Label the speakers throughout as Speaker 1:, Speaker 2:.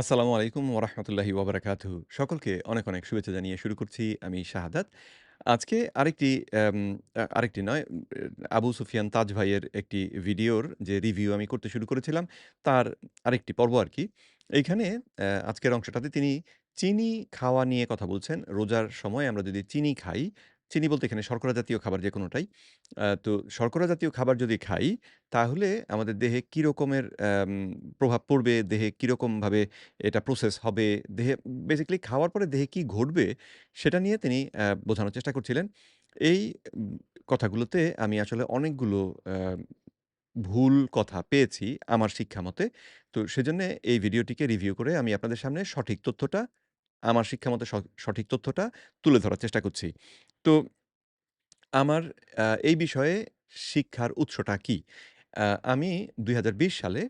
Speaker 1: আসসালামু আলাইকুম ওরহমতুল্লাহি ওবরাকাতুহু। সকলকে অনেক অনেক শুভেচ্ছা জানিয়ে শুরু করছি আমি শাহাদাত। আজকে আরেকটি আরেকটি নয় আবু সুফিয়ান তাজ ভাইয়ের একটি ভিডিওর যে রিভিউ আমি করতে শুরু করেছিলাম, তার আরেকটি পর্ব আর কি। এইখানে আজকের অংশটাতে তিনি চিনি খাওয়া নিয়ে কথা বলছেন। রোজার সময় আমরা যদি চিনি খাই চিনি বলতে এখানে শর্করা জাতীয় খাবার যে কোনোটাই তো শর্করা জাতীয় খাবার যদি খাই তাহলে আমাদের দেহে কী রকমের প্রভাব পড়বে? দেহে কীরকমভাবে এটা প্রসেস হবে? দেহে বেসিক্যালি খাওয়ার পরে দেহে কি ঘটবে? সেটা নিয়ে তিনি বোঝানোর চেষ্টা করছিলেন। এই কথাগুলোতে আমি আসলে অনেকগুলো ভুল কথা পেয়েছি আমার শিক্ষা মতে তো সেজন্যে এই ভিডিওটিকে রিভিউ করে আমি আপনাদের সামনে সঠিক তথ্যটা, আমার শিক্ষা মতে সঠিক তথ্যটা তুলে ধরার চেষ্টা করছি। তো আমার এই বিষয়ে শিক্ষার উৎসটা কি? আমি ২০২০ সালে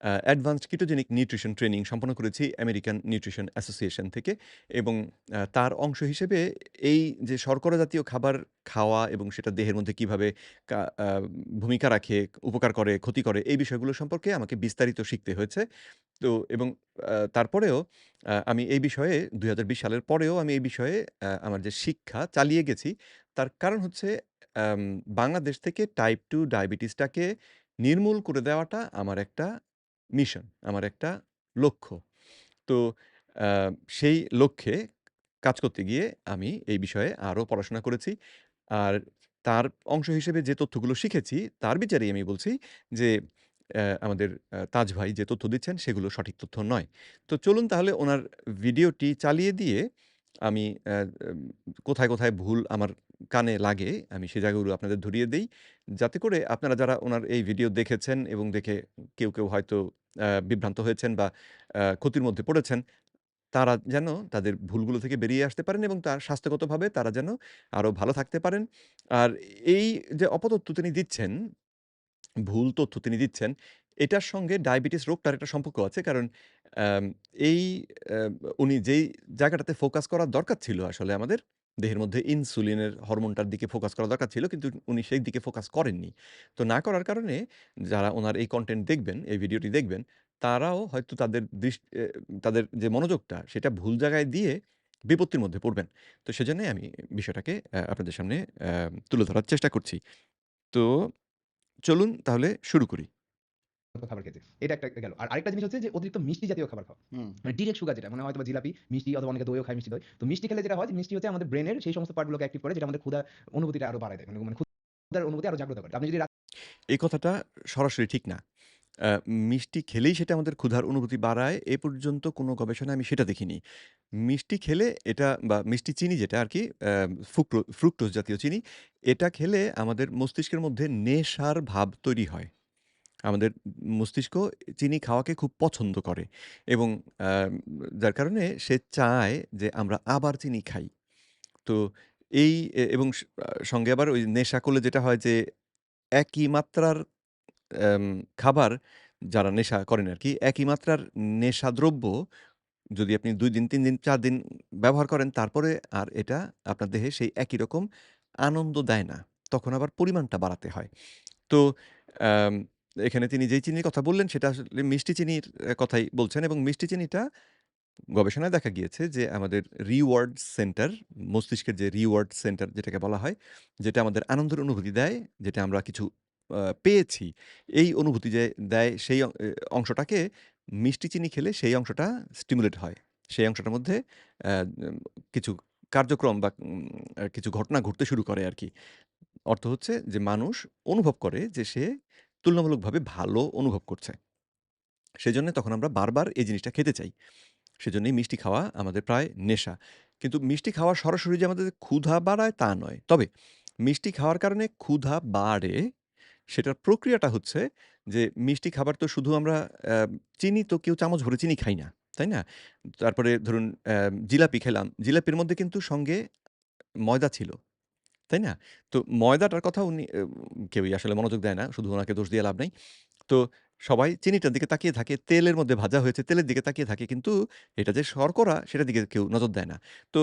Speaker 1: অ্যাডভান্সড কিটোজেনিক নিউট্রিশন ট্রেনিং সম্পন্ন করেছি আমেরিকান নিউট্রিশন অ্যাসোসিয়েশন থেকে এবং তার অংশ হিসেবে এই যে শর্করা জাতীয় খাবার খাওয়া এবং সেটা দেহের মধ্যে কীভাবে ভূমিকা রাখে, উপকার করে, ক্ষতি করে এই বিষয়গুলো সম্পর্কে আমাকে বিস্তারিত শিখতে হয়েছে। তো এবং তারপরেও আমি এই বিষয়ে ২০২০ সালের পরেও আমি এই বিষয়ে আমার যে শিক্ষা চালিয়ে গেছি তার কারণ হচ্ছে বাংলাদেশ থেকে টাইপ টু ডায়াবেটিসটাকে নির্মূল করে দেওয়াটা আমার একটা মিশন, আমার একটা লক্ষ্য। তো সেই লক্ষ্যে কাজ করতে গিয়ে আমি এই বিষয়ে আরও পড়াশোনা করেছি। আর তার অংশ হিসেবে যে তথ্যগুলো শিখেছি, তার বিচারেই আমি বলছি যে আমাদের তাজ ভাই যে তথ্য দিচ্ছেন সেগুলো সঠিক তথ্য নয়। তো চলুন তাহলে ওনার ভিডিওটি চালিয়ে দিয়ে আমি কোথায়, কোথায় ভুল আমার কানে লাগে আমি সে জায়গাগুলো আপনাদের ধরিয়ে দিই যাতে করে আপনারা যারা ওনার এই ভিডিও দেখেছেন এবং দেখে কেউ, কেউ হয়তো বিভ্রান্ত হয়েছেন বা ক্ষতির মধ্যে পড়েছেন, তারা যেন তাদের ভুলগুলো থেকে বেরিয়ে আসতে পারেন এবং তার স্বাস্থ্যগতভাবে তারা যেন আরও ভালো থাকতে পারেন। আর এই যে অপতথ্য তিনি দিচ্ছেন ভুল তথ্য তিনি দিচ্ছেন, এটার সঙ্গে ডায়াবেটিস রোগটার একটা সম্পর্ক আছে। কারণ এই উনি যেই জায়গাটাতে ফোকাস করার দরকার ছিল আসলে আমাদের, দেহের মধ্যে ইনসুলিনের হরমোনটার দিকে ফোকাস করা দরকার ছিল। কিন্তু উনি সেই দিকে ফোকাস করেননি। তো না করার কারণে যারা ওনার এই কন্টেন্ট দেখবেন, এই ভিডিওটি দেখবেন, তারাও হয়তো তাদের দৃষ্টি তাদের যে মনোযোগটা সেটা ভুল জায়গায় দিয়ে বিপত্তির মধ্যে পড়বেন। তো সেজন্যই আমি বিষয়টাকে আপনাদের সামনে তুলে ধরার চেষ্টা করছি। তো চলুন তাহলে শুরু করি।
Speaker 2: খাবার খেতে। এটা একটা গেল। আর আরেকটা জিনিস হচ্ছে যে অতিরিক্ত মিষ্টি জাতীয় খাবার খাওয়া। মানে ডিরেক্ট সুগার যেটা মানে হয়তো জিলাপি, মিষ্টি অথবা অনেকে দইও খায় মিষ্টি দই। তো মিষ্টি খেলে যেটা হয় মিষ্টি হচ্ছে আমাদের ব্রেনের সেই সমস্ত পার্ট গুলোকে অ্যাক্টিভ করে যেটা আমাদের ক্ষুধার অনুভূতিটা আরও বাড়ায় দেয়। মানে মানে ক্ষুধার অনুভূতি আরও জাগ্রত করে। আপনি যদি
Speaker 1: এই কথাটা সরাসরি ঠিক না। মিষ্টি খেলেই সেটা আমাদের ক্ষুধার অনুভূতি বাড়ায়, এ পর্যন্ত কোনো গবেষণায় আমি সেটা দেখিনি। মিষ্টি খেলে এটা বা মিষ্টি চিনি যেটা আরকি আ ফুক্রো ফ্রুক্টোজ জাতীয় চিনি, এটা খেলে আমাদের মস্তিষ্কের মধ্যে নেশার ভাব তৈরি হয়। আমাদের মস্তিষ্ক চিনি খাওয়াকে খুব পছন্দ করে এবং যার কারণে সে চায় যে আমরা আবার চিনি খাই। তো এই এবং সঙ্গে আবার ওই নেশা করলে যেটা হয় যে একই মাত্রার খাবার যারা নেশা করেন আর কি একই মাত্রার নেশাদ্রব্য যদি আপনি দুই দিন, তিন দিন, চার দিন ব্যবহার করেন, তারপরে আর এটা আপনার দেহে সেই একই রকম আনন্দ দেয় না। তখন আবার পরিমাণটা বাড়াতে হয়। তো এখানে তিনি যেই চিনির কথা বললেন, সেটা আসলে মিষ্টি চিনির কথাই বলছেন এবং মিষ্টি চিনিটা গবেষণায় দেখা গিয়েছে যে আমাদের রিওয়ার্ড সেন্টার, মস্তিষ্কের যে রিওয়ার্ড সেন্টার যেটাকে বলা হয়, যেটা আমাদের আনন্দের অনুভূতি দেয়, যেটা আমরা কিছু পেয়েছি, এই অনুভূতি যে দেয় সেই অংশটাকে মিষ্টি চিনি খেলে সেই অংশটা স্টিমুলেট হয়। সেই অংশটার মধ্যে কিছু কার্যক্রম বা কিছু ঘটনা ঘটতে শুরু করে আর কি অর্থ হচ্ছে যে মানুষ অনুভব করে যে সে তুলনামূলকভাবে ভালো অনুভব করছে। সেজন্য তখন আমরা বারবার এই জিনিসটা খেতে চাই। সেজন্যই মিষ্টি খাওয়া আমাদের প্রায় নেশা। কিন্তু মিষ্টি খাওয়া সরাসরি যে আমাদের ক্ষুধা বাড়ায় তা নয়। তবে মিষ্টি খাওয়ার কারণে ক্ষুধা বাড়ে, সেটার প্রক্রিয়াটা হচ্ছে যে মিষ্টি খাবার তো শুধু আমরা চিনি তো কেউ চামচ ভরে চিনি খাই না। তাই না? তারপরে ধরুন জিলাপি খেলাম। জিলাপির মধ্যে কিন্তু সঙ্গে ময়দা ছিল। তাই না? তো ময়দাটার কথা উনি কেউই আসলে মনোযোগ দেয় না। শুধু উনাকে দোষ দিয়ে লাভ নাই। তো সবাই চিনিটার দিকে তাকিয়ে থাকে। তেলের মধ্যে ভাজা হয়েছে, তেলের দিকে তাকিয়ে থাকে। কিন্তু এটা যে শর্করা সেটার দিকে কেউ নজর দেয় না। তো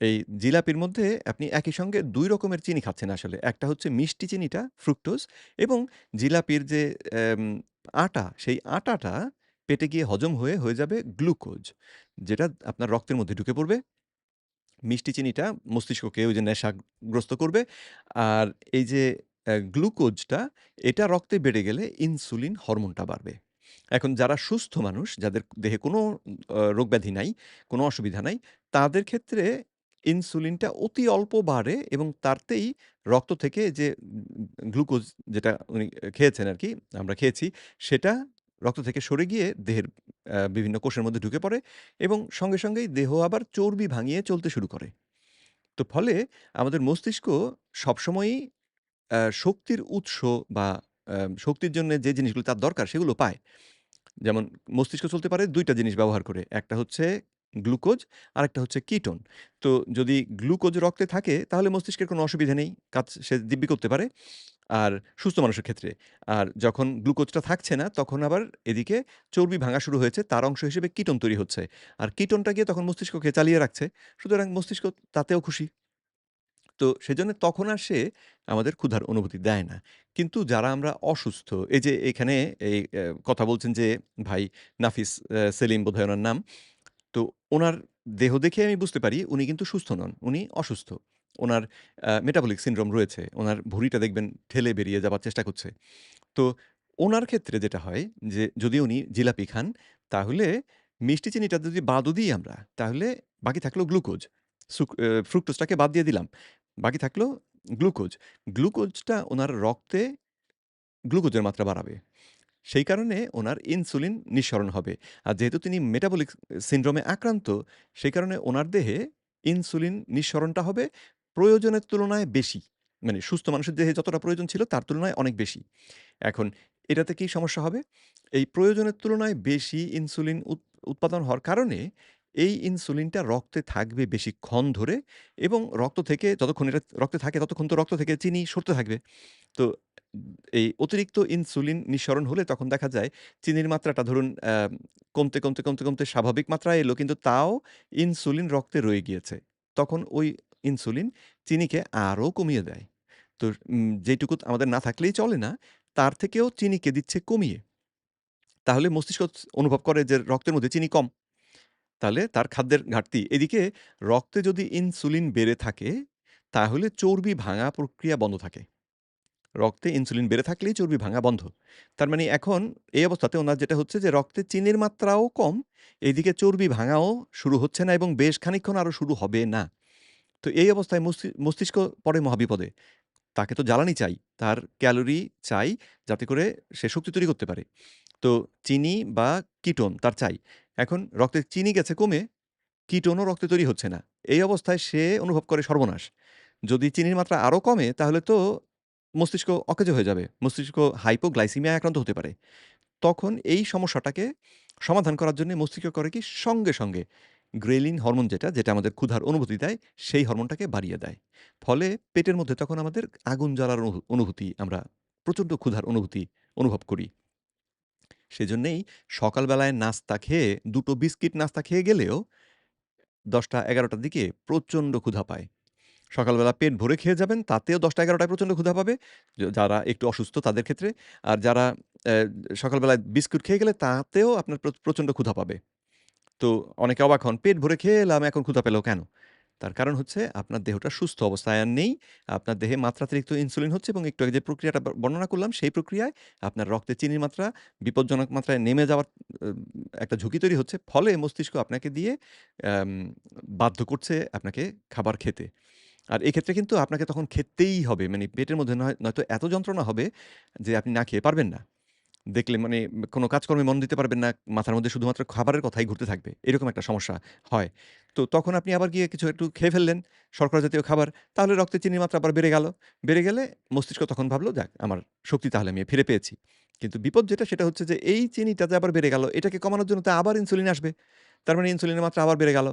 Speaker 1: এই জিলাপির মধ্যে আপনি একই সঙ্গে ২ রকমের চিনি খাচ্ছেন আসলে। একটা হচ্ছে মিষ্টি চিনিটা ফ্রুক্টোজ এবং জিলাপির যে আটা, সেই আটাটা পেটে গিয়ে হজম হয়ে, হয়ে যাবে গ্লুকোজ। যেটা আপনার রক্তের মধ্যে ঢুকে পড়বে। মিষ্টি চিনিটা মস্তিষ্ককে ওই যে নেশাগ্রস্ত করবে। আর এই যে গ্লুকোজটা এটা রক্তে বেড়ে গেলে ইনসুলিন হরমোনটা বাড়বে। এখন যারা সুস্থ মানুষ, যাদের দেহে কোনো রোগব্যাধি নাই, কোনো অসুবিধা নাই, তাদের ক্ষেত্রে ইনসুলিনটা অতি অল্প বাড়ে এবং তাতেই রক্ত থেকে যে গ্লুকোজ যেটা উনি খেয়েছেন আর কি আমরা খেয়েছি, সেটা রক্ত থেকে সরে গিয়ে দেহের বিভিন্ন কোষের মধ্যে ঢুকে পড়ে এবং সঙ্গে, সঙ্গেই দেহ আবার চর্বি ভাঙিয়ে চলতে শুরু করে। তো ফলে আমাদের মস্তিষ্ক সবসময়ই শক্তির উৎস বা শক্তির জন্য যে জিনিসগুলো তার দরকার সেগুলো পায়। যেমন মস্তিষ্ক চলতে পারে দুইটা জিনিস ব্যবহার করে। একটা হচ্ছে গ্লুকোজ, আরেকটা হচ্ছে কিটোন। তো যদি গ্লুকোজ রক্তে থাকে তাহলে মস্তিষ্কের কোনো অসুবিধা নেই। কাজ সে দিব্যি করতে পারে। আর সুস্থ মানুষের ক্ষেত্রে। আর যখন গ্লুকোজটা থাকছে না তখন আবার এদিকে চর্বি ভাঙা শুরু হয়েছে। তার অংশ হিসেবে কিটোন তৈরি হচ্ছে। আর কিটোনটা গিয়ে তখন মস্তিষ্ককে চালিয়ে রাখছে। সুতরাং মস্তিষ্ক তাতেও খুশি। তো সেজন্য তখন আর সে আমাদের ক্ষুধার অনুভূতি দেয় না। কিন্তু যারা আমরা অসুস্থ, এই যে এখানে এই কথা বলছেন যে ভাই নাফিস সেলিম বোধহয় উনার নাম। তো ওনার দেহ দেখে আমি বুঝতে পারি উনি কিন্তু সুস্থ নন। উনি অসুস্থ। ওনার মেটাবলিক সিনড্রোম রয়েছে। ওনার ভুঁড়িটা দেখবেন ঠেলে বেরিয়ে যাবার চেষ্টা করছে। তো ওনার ক্ষেত্রে যেটা হয় যে, যদি উনি জিলাপি খান, তাহলে মিষ্টি চিনিটা যদি বাদও দিই আমরা, তাহলে বাকি থাকল গ্লুকোজ। ফ্রুক্টোজটাকে বাদ দিয়ে দিলাম। বাকি থাকল গ্লুকোজ। গ্লুকোজটা ওনার রক্তে গ্লুকোজের মাত্রা বাড়াবে। সেই কারণে ওনার ইনসুলিন নিঃসরণ হবে। আর যেহেতু তিনি মেটাবলিক সিনড্রোমে আক্রান্ত, সেই কারণে ওনার দেহে ইনসুলিন নিঃসরণটা হবে প্রয়োজনের তুলনায় বেশি। মানে সুস্থ মানুষের দেহে যতটা প্রয়োজন ছিল তার তুলনায় অনেক বেশি। এখন এটাতে কি সমস্যা হবে? এই প্রয়োজনের তুলনায় বেশি ইনসুলিন উৎ উৎপাদন হওয়ার কারণে এই ইনসুলিনটা রক্তে থাকবে বেশিক্ষণ ধরে এবং রক্ত থেকে যতক্ষণ এটা রক্তে থাকে ততক্ষণ তো রক্ত থেকে চিনি সরতে থাকবে। তো এই অতিরিক্ত ইনসুলিন নিঃসরণ হলে তখন দেখা যায় চিনির মাত্রাটা ধরুন কমতে, কমতে, কমতে, কমতে স্বাভাবিক মাত্রায় এলো কিন্তু তাও ইনসুলিন রক্তে রয়ে গিয়েছে। তখন ওই ইনসুলিন চিনিকে আরও কমিয়ে দেয়। তো যেটুকু আমাদের না থাকলেই চলে না, তার থেকেও চিনিকে দিচ্ছে কমিয়ে। তাহলে মস্তিষ্ক অনুভব করে যে রক্তের মধ্যে চিনি কম। তাহলে তার খাদ্যের ঘাটতি। এদিকে রক্তে যদি ইনসুলিন বেড়ে থাকে তাহলে চর্বি ভাঙা প্রক্রিয়া বন্ধ থাকে। রক্তে ইনসুলিন বেড়ে থাকলেই চর্বি ভাঙা বন্ধ। তার মানে এখন এই অবস্থাতে ওনার যেটা হচ্ছে যে রক্তে চিনির মাত্রাও কম, এইদিকে চর্বি ভাঙাও শুরু হচ্ছে না এবং বেশ খানিকক্ষণ আরও শুরু হবে না। তো এই অবস্থায় মস্তিষ্ক পড়ে মহাবিপদে। তাকে তো জ্বালানি চাই। তার ক্যালোরি চাই যাতে করে সে শক্তি তৈরি করতে পারে। তো চিনি বা কিটোন তার চাই। এখন রক্তে চিনি গেছে কমে, কিটোনও রক্তে তৈরি হচ্ছে না। এই অবস্থায় সে অনুভব করে সর্বনাশ। যদি চিনির মাত্রা আরও কমে তাহলে তো মস্তিষ্ক অকেজো হয়ে যাবে। মস্তিষ্ক হাইপোগ্লাইসেমিয়ায় আক্রান্ত হতে পারে। তখন এই সমস্যাটাকে সমাধান করার জন্যে মস্তিষ্ক করে কি সঙ্গে, সঙ্গে গ্রেলিন হরমোন যেটা, যেটা আমাদের ক্ষুধার অনুভূতি দেয়, সেই হরমোনটাকে বাড়িয়ে দেয়। ফলে পেটের মধ্যে তখন আমাদের আগুন জ্বালার অনুভূ অনুভূতি আমরা প্রচণ্ড ক্ষুধার অনুভূতি অনুভব করি। সেজন্যেই সকালবেলায় নাস্তা খেয়ে দুটো বিস্কিট নাস্তা খেয়ে গেলেও ১০টা-১১টার দিকে প্রচণ্ড ক্ষুধা পায়। সকালবেলা পেট ভরে খেয়ে যাবেন তাতেও ১০টা-১১টায় প্রচণ্ড ক্ষুধা পাবে। যারা একটু অসুস্থ তাদের ক্ষেত্রে। আর যারা সকালবেলায় বিস্কুট খেয়ে গেলে তাতেও আপনার প্রচণ্ড ক্ষুধা পাবে। তো অনেকে অবাক হন, পেট ভরে খেয়ে এলাম এখন ক্ষুধা পেল কেন? তার কারণ হচ্ছে আপনার দেহটা সুস্থ অবস্থায় আর নেই। আপনার দেহে মাত্রাতিরিক্ত ইনসুলিন হচ্ছে এবং একটু আগে যে প্রক্রিয়াটা বর্ণনা করলাম সেই প্রক্রিয়ায় আপনার রক্তে চিনির মাত্রা বিপজ্জনক মাত্রায় নেমে যাওয়ার একটা ঝুঁকি তৈরি হচ্ছে। ফলে মস্তিষ্ক আপনাকে দিয়ে বাধ্য করছে আপনাকে খাবার খেতে। আর এক্ষেত্রে কিন্তু আপনাকে তখন খেতেই হবে। মানে পেটের মধ্যে নয় নয়তো এত যন্ত্রণা হবে যে আপনি না খেয়ে পারবেন না। দেখলে মানে কোনো কাজকর্মে মন দিতে পারবেন না। মাথার মধ্যে শুধুমাত্র খাবারের কথাই ঘুরতে থাকবে। এরকম একটা সমস্যা হয়। তো তখন আপনি আবার গিয়ে কিছু একটু খেয়ে ফেললেন, শর্করা জাতীয় খাবার। তাহলে রক্তে চিনির মাত্রা আবার বেড়ে গেল। বেড়ে গেলে মস্তিষ্ক তখন ভাবলো "যাক আমার শক্তি তাহলে আমি ফিরে পেয়েছি।" কিন্তু বিপদ যেটা সেটা হচ্ছে যে এই চিনিটা যে আবার বেড়ে গেল, এটাকে কমানোর জন্য তো আবার ইনসুলিন আসবে। তার মানে ইনসুলিনের মাত্রা আবার বেড়ে গেল।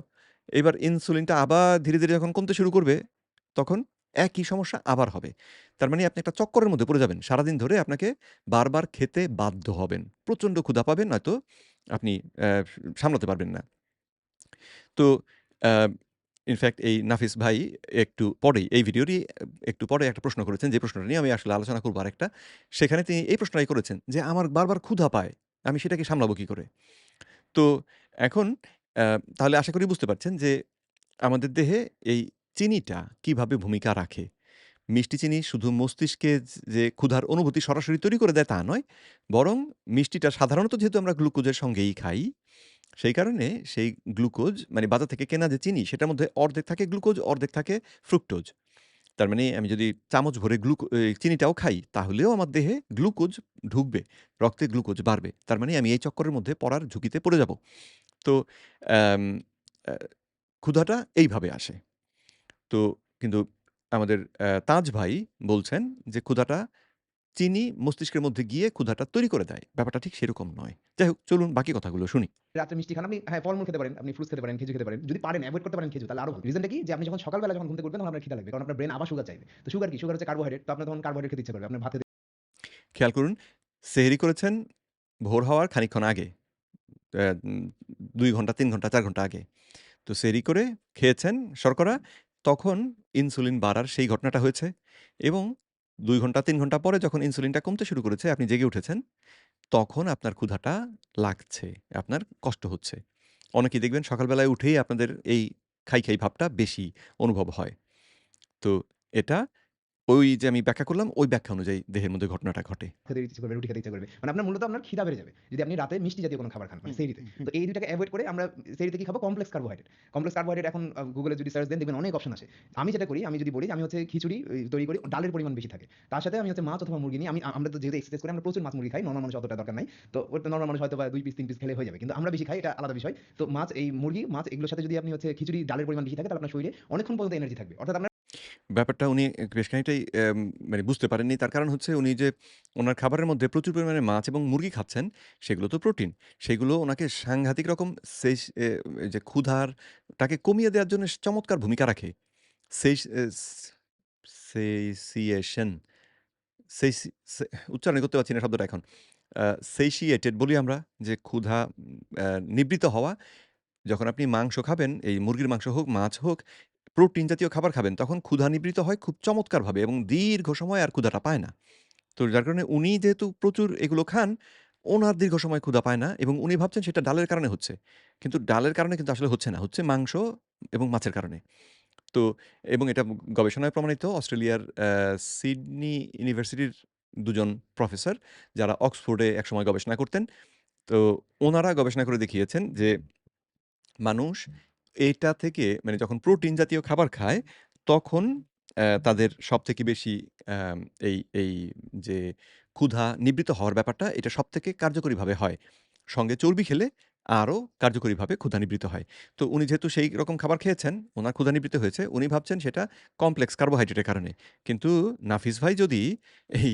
Speaker 1: এবার ইনসুলিনটা আবার ধীরে, ধীরে যখন কমতে শুরু করবে, তখন একই সমস্যা আবার হবে। তার মানে আপনি একটা চক্করের মধ্যে পড়ে যাবেন। সারাদিন ধরে আপনাকে বারবার খেতে বাধ্য হবেন। প্রচণ্ড ক্ষুধা পাবেন নয়তো আপনি সামলাতে পারবেন না। তো ইনফ্যাক্ট এই নাফিস ভাই একটু পরেই এই ভিডিওরই একটু পরে একটা প্রশ্ন করেছেন যে প্রশ্নটা নিয়ে আমি আসলে আলোচনা করব আরেকটা। সেখানে তিনি এই প্রশ্নটাই করেছেন যে, "আমার বারবার ক্ষুধা পায়। আমি সেটাকে সামলাবো কী করে? তো এখন তাহলে আশা করি বুঝতে পারছেন যে আমাদের দেহে এই চিনিটা কীভাবে ভূমিকা রাখে। মিষ্টি চিনি শুধু মস্তিষ্কে যে ক্ষুধার অনুভূতি সরাসরি তৈরি করে দেয় তা নয়। বরং মিষ্টিটা সাধারণত যেহেতু আমরা গ্লুকোজের সঙ্গেই খাই, সেই কারণে সেই গ্লুকোজ মানে বাজার থেকে কেনা যে চিনি সেটার মধ্যে অর্ধেক থাকে গ্লুকোজ, অর্ধেক থাকে ফ্রুক্টোজ। তার মানে আমি যদি চামচ ভরে গ্লুকো চিনিটাও খাই তাহলেও আমার দেহে গ্লুকোজ ঢুকবে। রক্তে গ্লুকোজ বাড়বে। তার মানে আমি এই চক্করের মধ্যে পড়ার ঝুঁকিতে পড়ে যাব। তো ক্ষুধাটা এইভাবে আসে। তো কিন্তু আমাদের অ্যা তাজ ভাই বলছেন যে ক্ষুধাটা চিনি মস্তিষ্কের মধ্যে গিয়ে ক্ষুধাটা তৈরি করে দেয়। ব্যাপারটা ঠিক সেরকম নয়। যাই হোক চলুন বাকি কথাগুলো শুনি।
Speaker 2: রাতে মিষ্টি খান আপনি হ্যাঁ, ফলমূল খেতে পারেন, আপনি ফ্রুটস খেতে পারেন, খেজুর খেতে পারেন। যদি পারেন এভয়েড করতে পারেন খেজুর তাহলে আরও ভালো। রিজনটা কি? যে আপনি যখন সকালবেলা যখন ঘুম থেকে উঠবেন তখন আপনার খিদা লাগবে। কারণ আপনার ব্রেইন আবার সুগার চাইবে। তো সুগার কি? সুগার হচ্ছে কার্বোহাইড্রেট। তো আপনার তখন কার্বোহাইড্রেট খেতে ইচ্ছা করবে। আপনার ভাত
Speaker 1: খেয়াল করুন সেহরি করেছেন ভোর হওয়ার খানিকক্ষণ আগে। দুই ঘণ্টা, তিন ঘণ্টা, চার ঘণ্টা আগে। তো সেহরি করে খেয়েছেন শর্করা, তখন ইনসুলিন বাড়ার সেই ঘটনাটা হয়েছে এবং দুই ঘণ্টা তিন ঘণ্টা পরে যখন ইনসুলিনটা কমতে শুরু করেছে, আপনি জেগে উঠেছেন, তখন আপনার ক্ষুধাটা লাগছে, আপনার কষ্ট হচ্ছে। অনেকেই দেখবেন সকালবেলায় উঠেই আপনাদের এই খাই, খাই ভাবটা বেশি অনুভব হয়। তো এটা ওই যে আমি ব্যাখ্যা করলাম, ওই ব্যাখ্যা অনুযায়ী দেহের মধ্যে ঘটনাটা ঘটে।
Speaker 2: খেতে ইচ্ছে করবে, রুটি খেতে ইচ্ছা করবে। মানে আপনার মূলত আপনার খিদা বেড়ে যাবে। যদি আপনি রাতে মিষ্টি জাতীয় কোনো খাবার খান, মানে
Speaker 3: হুম।
Speaker 2: তো এই ২ টাকে এভয়েড করে আমরা সেহরিতে কি খাব? Complex carbohydrate. কমপ্লেক্স কার্বোহাইড্রেট এখন গুগলে যদি সার্চ দেন দেখবেন অনেক অপশন আছে আমি যেটা করি, আমি যদি বলি আমি হচ্ছে খিচুড়ি তৈরি করি, ডালের পরিমাণ বেশি থাকে। তার সাথে আমি হচ্ছে মাছ অথবা মুরগি নিই। আমি আমরা তো যেহেতু এক্সারসাইজ করি আমরা প্রচুর মাছ মুরগি খাই। নরমাল মানুষ অতটা দরকার নাই। তো ওটা নর্মাল মানুষ হয়তোবা ২ পিস তিন পিস খেলে হয়ে যাবে। কিন্তু আমরা বেশি খাই এটা আলাদা বিষয়। তো মাছ এই মুরগি, মাছ এগুলোর সাথে যদি আপনি হচ্ছে খিচুড়ি ডালের পরিমাণ বেশি থাকে তাহলে আপনার শরীরে অনেকক্ষণ পর্যন্ত এনার্জি থাকবে। অর্থাৎ আপনার
Speaker 1: ব্যাপারটা উনি বেশ খানিকটাই মানে বুঝতে পারেননি। তার কারণ হচ্ছে উনি যে উনার খাবারের মধ্যে প্রচুর পরিমাণে মাছ এবং মুরগি খাচ্ছেন, সেগুলো তো প্রোটিন। সেগুলো উনাকে সাংঘাতিক রকম সেইস এ যে ক্ষুধাটাকে কমিয়ে দেওয়ার জন্য চমৎকার ভূমিকা রাখে। এস সেইসিয়েশন সেইসি সে উচ্চারণ করতে পারছি না শব্দটা এখন। satiated বলি আমরা যে ক্ষুধা নিবৃত হওয়া। যখন আপনি মাংস খাবেন, এই মুরগির মাংস হোক, মাছ হোক, প্রোটিন জাতীয় খাবার খাবেন, তখন ক্ষুধা নিবৃত হয় খুব চমৎকারভাবে এবং দীর্ঘ সময় আর ক্ষুধাটা পায় না। তো যার কারণে উনি যেহেতু প্রচুর এগুলো খান, ওনার দীর্ঘ সময় ক্ষুধা পায় না এবং উনি ভাবছেন সেটা ডালের কারণে হচ্ছে। কিন্তু ডালের কারণে কিন্তু আসলে হচ্ছে না। হচ্ছে মাংস এবং মাছের কারণে। তো এবং এটা গবেষণায় প্রমাণিত অস্ট্রেলিয়ার সিডনি ইউনিভার্সিটির দুজন প্রফেসর যারা অক্সফোর্ডে একসময় গবেষণা করতেন। তো ওনারা গবেষণা করে দেখিয়েছেন যে মানুষ এটা থেকে মানে যখন প্রোটিন জাতীয় খাবার খায়, তখন তাদের সবথেকে বেশি এই এই যে ক্ষুধা নিবৃত হওয়ার ব্যাপারটা এটা সব থেকে কার্যকরীভাবে হয়। সঙ্গে চর্বি খেলে আরও কার্যকরীভাবে ক্ষুধা নিবৃত হয়। তো উনি যেহেতু সেই রকম খাবার খেয়েছেন, ওনার ক্ষুধা নিবৃত হয়েছে। উনি ভাবছেন সেটা কমপ্লেক্স কার্বোহাইড্রেটের কারণে। কিন্তু নাফিস ভাই যদি এই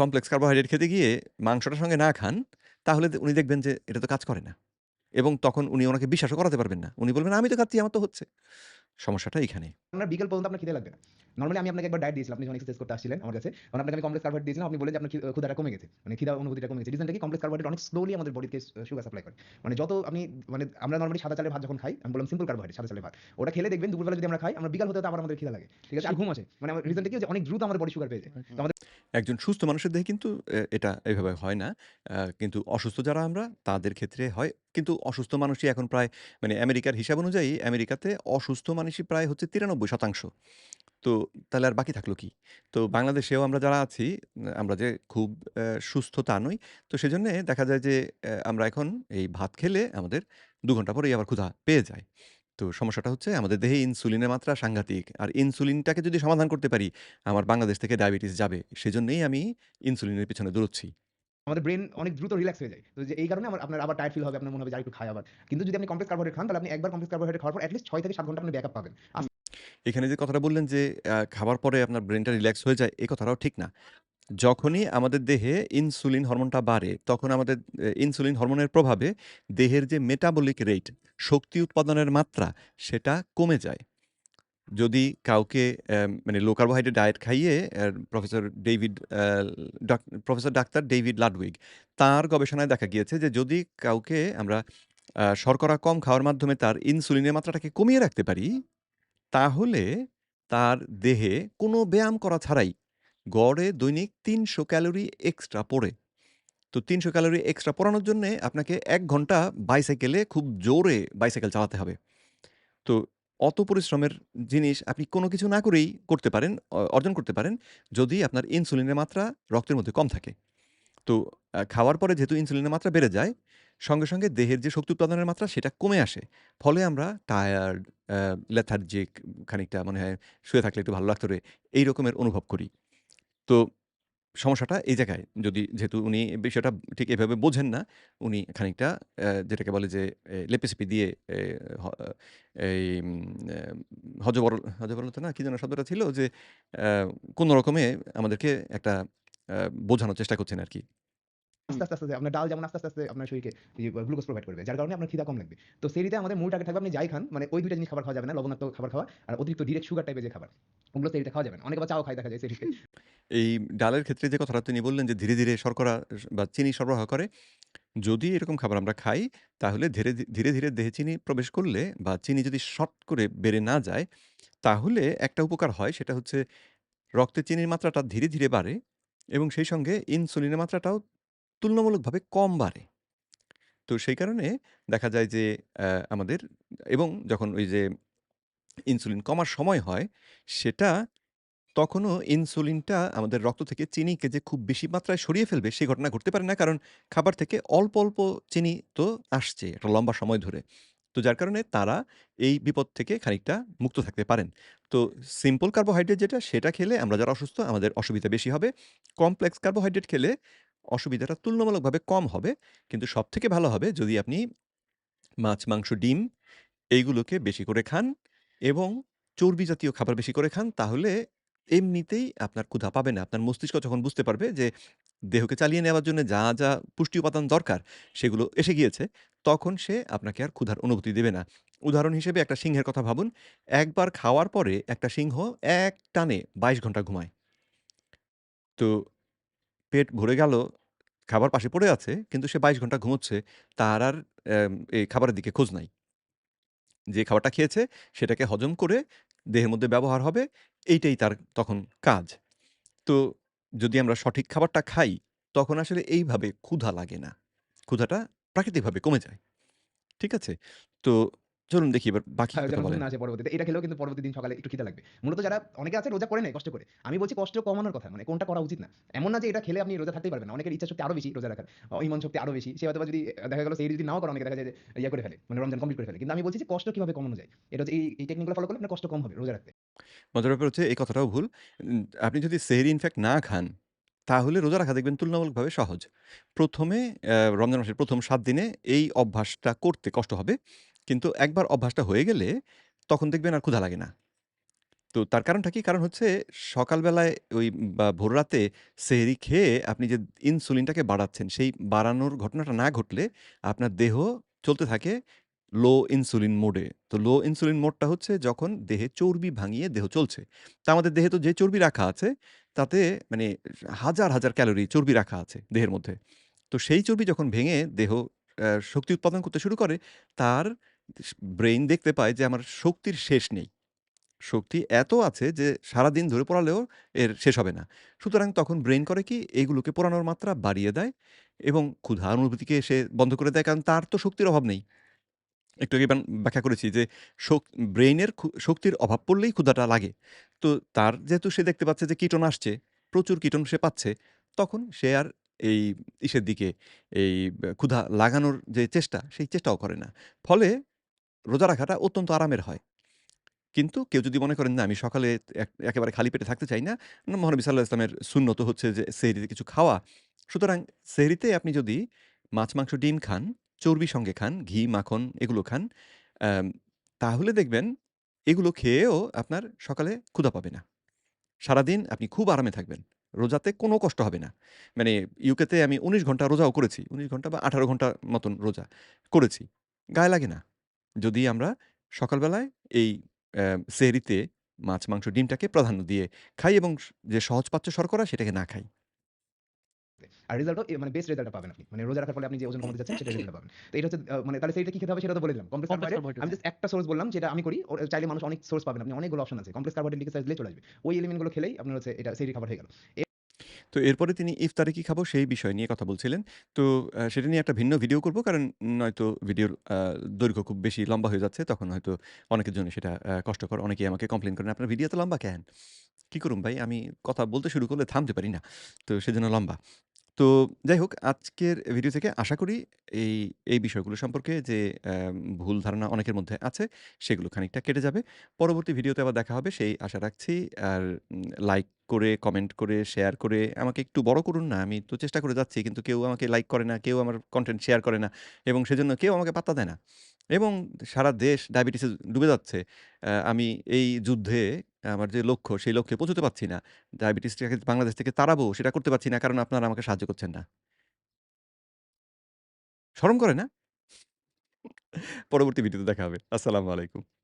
Speaker 1: কমপ্লেক্স কার্বোহাইড্রেট খেতে গিয়ে মাংসটার সঙ্গে না খান, তাহলে উনি দেখবেন যে এটা তো কাজ করে না। এবং তখন উনি ওনাকে বিশ্বাসও করাতে পারবেন না। উনি বলবেন, "আমি তো খাচ্ছি, আমার তো হচ্ছে।" সমস্যাটা এখানে
Speaker 2: আপনার বিকেল পর্যন্ত আপনার খিদে লাগবে না। নর্মালি আমি আপনাকে একবার ডায়েট দিয়েছিলাম। আপনি যখন এক্সারসাইজ করতে আসছিলেন আমার কাছে। তখন আপনাকে আমি কমপ্লেক্স কার্বোহাইড্রেট দিয়েছিলাম। আপনি বললেন যে আপনার খি ক্ষুধাটা কমে গেছে। মানে খিদা অনুভূতিটা কমে গেছে। রিজনটা কি? কমপ্লেক্স কার্বোহাইড্রেট অনেক স্লোলি আমাদের বডিতে সুগার সাপ্লাই করে। মানে যত আপনি মানে আমরা নর্মালি সাদা চালের ভাত যখন খাই, আমি বললাম সিম্পল কার্বোহাইড্রেট সাদা চালের ভাত। ওটা খেলে দেখবেন দুপুরবেলা যদি আমরা খাই, আমরা বিকাল হতে, হতে আবার আমাদের খিদা লাগে। ঠিক আছে? আর ঘুম আসে। মানে আমার রিজনটা কি? যে অনেক দ্রুত আমাদের বডি সুগার পেয়ে যায়। আমাদের
Speaker 1: একজন সুস্থ মানুষের দেহে কিন্তু এটা এভাবে হয় না। কিন্তু অসুস্থ যারা আমরা, তাদের ক্ষেত্রে হয়। কিন্তু অসুস্থ মানুষই এখন প্রায় মানে আমেরিকার হিসাব অনুযায়ী আমেরিকাতে অসুস্থ মানুষই প্রায় হচ্ছে ৯৩% তো তাহলে আর বাকি থাকল কি? তো বাংলাদেশেও আমরা যারা আছি, আমরা যে খুব সুস্থ তা নই। তো সেজন্যে দেখা যায় যে আমরা এখন এই ভাত খেলে আমাদের দু ঘণ্টা পরেই আবার ক্ষুধা পেয়ে যায়। তো সমস্যাটা হচ্ছে আমাদের দেহে ইনসুলিনের মাত্রা সাংঘাতিক। আর ইনসুলিনটাকে যদি সমাধান করতে পারি, আমার বাংলাদেশ থেকে ডায়াবেটিস যাবে। সেজন্যই আমি ইনসুলিনের পেছনে দৌড়চ্ছি।
Speaker 2: আমাদের ব্রেন অনেক দ্রুত রিল্যাক্স হয়ে যায়। তো যে এই কারণে আমার আপনার আবার টায়ার্ড ফিল হবে। আপনার মনে হবে যে আরেকটু খাই আবার। কিন্তু যদি আপনি কমপ্লেক্স কার্বোহাইড্রেট খান তাহলে আপনি একবার কমপ্লেক্স কার্বোহাইড্রেট খাওয়ার পর এট লিস্ট ৬ থেকে ৭ ঘণ্টা আপনি ব্যাকআপ পাবেন।
Speaker 1: এখানে যে কথাটা বললেন যে খাবার পরে আপনার ব্রেনটা রিল্যাক্স হয়ে যায়, এই কথাটাও ঠিক না। যখনই আমাদের দেহে ইনসুলিন হরমোনটা বাড়ে, তখন আমাদের ইনসুলিন হরমোনের প্রভাবে দেহের যে মেটাবলিক রেট, শক্তি উৎপাদনের মাত্রা, সেটা কমে যায়। যদি কাউকে মানে লো কার্বোহাইড্রেট ডায়েট খাইয়ে professor David professor doctor David Ludwig, তার গবেষণায় দেখা গিয়েছে যে যদি কাউকে আমরা শর্করা কম খাওয়ার মাধ্যমে তার ইনসুলিনের মাত্রাটাকে কমিয়ে রাখতে পারি, তাহলে তার দেহে কোনো ব্যায়াম করা ছাড়াই গড়ে দৈনিক ৩০০ ক্যালোরি এক্সট্রা পড়ে। তো ৩০০ ক্যালোরি এক্সট্রা পড়ানোর জন্যে আপনাকে এক ঘণ্টা বাইসাইকেলে খুব জোরে বাইসাইকেল চালাতে হবে। তো অত পরিশ্রমের জিনিস আপনি কোনো কিছু না করেই করতে পারেন, অর্জন করতে পারেন যদি আপনার ইনসুলিনের মাত্রা রক্তের মধ্যে কম থাকে। তো খাওয়ার পরে যেহেতু ইনসুলিনের মাত্রা বেড়ে যায়, সঙ্গে, সঙ্গে দেহের যে শক্তি উৎপাদনের মাত্রা সেটা কমে আসে। ফলে আমরা টায়ার্ড, লেথার্জিক খানিকটা মনে হয় শুয়ে থাকলে একটু ভালো লাগতো রে, এই রকমের অনুভব করি। তো সমস্যাটা এই জায়গায়। যদি যেহেতু উনি বিষয়টা ঠিক এভাবে বোঝেন না, উনি খানিকটা যেটাকে বলে যে লেপিসিপি দিয়ে এই হজবরল হজবরল তো না কি যেন শব্দটা ছিল? যে কোনো রকমে আমাদেরকে একটা বোঝানোর চেষ্টা করছেন আরকি।
Speaker 2: আস্তে, আস্তে, আস্তে, আস্তে আপনার ডাল যেমন আস্তে, আস্তে, আস্তে আপনার শরীরকে গ্লুকোজ প্রোভাইড করবে। যার কারণে আপনার খিদা কম লাগবে। তো সেহরিতে আমাদের মূল টার্গেট থাকবে আপনি যাই খান, মানে ওই ২ টা জিনিস খাবার খাওয়া যাবে না। লবণাক্ত খাবার খাওয়া আর অতিরিক্ত ডিরেক্ট সুগার টাইপের যে খাবার। ওগুলো সেহরিতে খাওয়া যাবে না। অনেকে চাও খায় দেখা যায় সেহরিতে।
Speaker 1: এই ডালের ক্ষেত্রে যে কথাটা তিনি বললেন যে ধীরে, ধীরে শর্করা বা চিনি সরবরাহ করে। যদি এরকম খাবার আমরা খাই তাহলে ধীরে, ধীরে, ধীরে দেহে চিনি প্রবেশ করলে বা চিনি যদি শর্ট করে বেড়ে না যায়, তাহলে একটা উপকার হয় সেটা হচ্ছে রক্তে চিনির মাত্রাটা ধীরে, ধীরে বাড়ে এবং সেই সঙ্গে ইনসুলিনের মাত্রাটাও তুলনামূলকভাবে কম বাড়ে। তো সেই কারণে দেখা যায় যে আমাদের এবং যখন ওই যে ইনসুলিন কমার সময় হয়, সেটা তখনও ইনসুলিনটা আমাদের রক্ত থেকে চিনিকে যে খুব বেশি মাত্রায় সরিয়ে ফেলবে সেই ঘটনা ঘটতে পারে না। কারণ খাবার থেকে অল্প, অল্প চিনি তো আসছে একটা লম্বা সময় ধরে। তো যার কারণে তারা এই বিপদ থেকে খানিকটা মুক্ত থাকতে পারেন। তো সিম্পল কার্বোহাইড্রেট যেটা সেটা খেলে আমরা যারা অসুস্থ আমাদের অসুবিধা বেশি হবে। কমপ্লেক্স কার্বোহাইড্রেট খেলে অসুবিধাটা তুলনামূলকভাবে কম হবে। কিন্তু সবথেকে ভালো হবে যদি আপনি মাছ, মাংস, ডিম এইগুলোকে বেশি করে খান এবং চর্বি জাতীয় খাবার বেশি করে খান তাহলে এমনিতেই আপনার ক্ষুধা পাবে না। আপনার মস্তিষ্ক যখন বুঝতে পারবে যে দেহকে চালিয়ে নেওয়ার জন্য যা, যা পুষ্টি উপাদান দরকার সেগুলো এসে গিয়েছে, তখন সে আপনাকে আর ক্ষুধার অনুভূতি দেবে না। উদাহরণ হিসেবে একটা সিংহের কথা ভাবুন। একবার খাওয়ার পরে একটা সিংহ এক টানে বাইশ ঘণ্টা ঘুমায়। তো পেট ভরে গেল, খাবার পাশে পড়ে আছে কিন্তু সে ২২ ঘণ্টা ঘুমোচ্ছে। তার আর এই খাবারের দিকে খোঁজ নাই। যে খাবারটা খেয়েছে সেটাকে হজম করে দেহের মধ্যে ব্যবহার হবে, এইটাই তার তখন কাজ। তো যদি আমরা সঠিক খাবারটা খাই, তখন আসলে এইভাবে ক্ষুধা লাগে না। ক্ষুধাটা প্রাকৃতিকভাবে কমে যায়। ঠিক আছে? তো চলুন দেখি এবার বাকি
Speaker 2: হ্যাঁ,
Speaker 1: কথা
Speaker 2: যখন ঘুম
Speaker 1: বলেন।
Speaker 2: না আসে পরবর্তীতে। এটা খেলেও কিন্তু পরবর্তী দিন সকালে একটু খিদা লাগবে। মূলত যারা অনেকে আছে রোজা করে নেয় কষ্ট করে। আমি বলছি কষ্ট কমানোর কথা। মানে কোনটা করা উচিত না। এমন না যে এটা খেলে আপনি রোজা থাকতেই পারবেন না। অনেকের ইচ্ছাশক্তি আরও বেশি রোজা রাখার। ইমন শক্তি আরও বেশি। সে হয়তোবা যদি দেখা গেল সেহরি যদি নাও করে অনেকে দেখা যায় যে ইয়া করে ফেলে। মানে রমজান কমপ্লিট করে ফেলে। কিন্তু আমি বলছি যে কষ্ট কীভাবে কমানো যায়। এটা হচ্ছে এই, এই টেকনিকগুলো ফলো করলে আপনার কষ্ট কম হবে রোজা রাখতে।
Speaker 1: মজার ব্যাপার হচ্ছে এই কথাটাও ভুল। আপনি যদি সেহরি ইনফ্যাক্ট না খান, তাহলে রোজা রাখা দেখবেন তুলনামূলকভাবে সহজ। ১ম এ রমজান মাসের ১ম ৭ দিনে এই অভ্যাসটা করতে কষ্ট হবে। কিন্তু একবার অভ্যাসটা হয়ে গেলে তখন দেখবেন আর ক্ষুধা লাগে না। তো তার কারণটা কি? কারণ হচ্ছে সকালবেলায় ওই বা ভোররাতে সেহরি খেয়ে আপনি যে ইনসুলিনটাকে বাড়াচ্ছেন, সেই বাড়ানোর ঘটনাটা না ঘটলে আপনার দেহ চলতে থাকে লো ইনসুলিন মোডে। তো লো ইনসুলিন মোডটা হচ্ছে যখন দেহে চর্বি ভাঙিয়ে দেহ চলছে। তা আমাদের দেহে তো যে চর্বি রাখা আছে তাতে মানে হাজার, হাজার ক্যালোরি চর্বি রাখা আছে দেহের মধ্যে। তো সেই চর্বি যখন ভেঙে দেহ শক্তি উৎপাদন করতে শুরু করে, তার ব্রেইন দেখতে পায় যে আমার শক্তির শেষ নেই। শক্তি এত আছে যে সারাদিন ধরে পোড়ালেও এর শেষ হবে না। সুতরাং তখন ব্রেইন করে কি? এগুলোকে পোড়ানোর মাত্রা বাড়িয়ে দেয় এবং ক্ষুধা অনুভূতিকে সে বন্ধ করে দেয়। কারণ তার তো শক্তির অভাব নেই। একটু আগে ব্যাখ্যা করেছি যে ব্রেইনের শক্তির অভাব পড়লেই ক্ষুধাটা লাগে। তো তার যেহেতু সে দেখতে পাচ্ছে যে কীটন আসছে, প্রচুর কীটন সে পাচ্ছে, তখন সে আর এই ইসের দিকে এই ক্ষুধা লাগানোর যে চেষ্টা, সেই চেষ্টাও করে না। ফলে রোজা রাখাটা অত্যন্ত আরামের হয়। কিন্তু কেউ যদি মনে করেন না আমি সকালে একেবারে খালি পেটে থাকতে চাই না, মহানবী সাল্লাল্লাহু আলাইহি ওয়াসাল্লামের সুন্নত হচ্ছে যে সেহরিতে কিছু খাওয়া। সুতরাং সেহরিতে আপনি যদি মাছ, মাংস, ডিম খান, চর্বি সঙ্গে খান, ঘি, মাখন এগুলো খান, তাহলে দেখবেন এগুলো খেয়েও আপনার সকালে ক্ষুধা পাবে না। সারাদিন আপনি খুব আরামে থাকবেন। রোজাতে কোনো কষ্ট হবে না। মানে ইউকেতে আমি ১৯ ঘণ্টা রোজাও করেছি। ১৯ ঘণ্টা বা ১৮ ঘণ্টা মতন রোজা করেছি। গায়ে লাগে না। যদি আমরা সকালবেলায় এই সেহরিতে মাছ, মাংস, ডিমটাকে প্রাধান্য দিয়ে খাই এবং যে সহজপাচ্য শর্করা সেটাকে না খাই।
Speaker 2: আর রেজাল্টও মানে বেস্ট রেজাল্টটা পাবেন আপনি। মানে রোজা রাখার ফলে আপনি যে ওজন কমাতে চাচ্ছেন সেটার রেজাল্টটা পাবেন। তো এটা হচ্ছে মানে তাহলে সেটা কি খেতে হবে সেটা তো বলে দিলাম। কমপ্লেক্স কার্বোহাইড্রেট আমি। জাস্ট একটা সোর্স বললাম যেটা আমি করি। চাইলে মানুষ অনেক সোর্স পাবেন। আপনি অনেকগুলো অপশন আছে। কমপ্লেক্স কার্বোহাইড্রেট লিখে চলে আসবে। ওই এলিমেন্টগুলো খেলেই আপনার হচ্ছে এটা সেহরির খাবার হয়ে গেল।
Speaker 1: তো এরপরে তিনি ইফতারে কি খাব সেই বিষয় নিয়ে কথা বলছিলেন। তো সেটা নিয়ে একটা ভিন্ন ভিডিও করব। কারণ নয়তো ভিডিওর দৈর্ঘ্য খুব বেশি লম্বা হয়ে যাচ্ছে। তখন হয়তো অনেকের জন্য সেটা কষ্টকর। অনেকেই আমাকে কমপ্লেন করেন, "আপনার ভিডিও তো লম্বা কেন?" কী করুন ভাই? আমি কথা বলতে শুরু করলে থামতে পারি না। তো সেজন্য লম্বা। তো যাই হোক আজকের ভিডিও থেকে আশা করি এই, এই বিষয়গুলো সম্পর্কে যে ভুল ধারণা অনেকের মধ্যে আছে সেগুলো খানিকটা কেটে যাবে। পরবর্তী ভিডিওতে আবার দেখা হবে সেই আশা রাখছি। আর লাইক করে, কমেন্ট করে, শেয়ার করে আমাকে একটু বড় করুন না। আমি তো চেষ্টা করে যাচ্ছি কিন্তু কেউ আমাকে লাইক করে না, কেউ আমার কন্টেন্ট শেয়ার করে না এবং সেজন্য কেউ আমাকে পাত্তা দেয় না। এবং সারা দেশ ডায়াবেটিসে ডুবে যাচ্ছে। আমি এই যুদ্ধে আমার যে লক্ষ্য, সেই লক্ষ্যে পৌঁছতে পারছি না। ডায়াবেটিসটাকে বাংলাদেশ থেকে তাড়াবো, সেটা করতে পারছি না, কারণ আপনারা আমাকে সাহায্য করছেন না। শরম করে না? পরবর্তী ভিডিওতে দেখা হবে। আসসালামু আলাইকুম।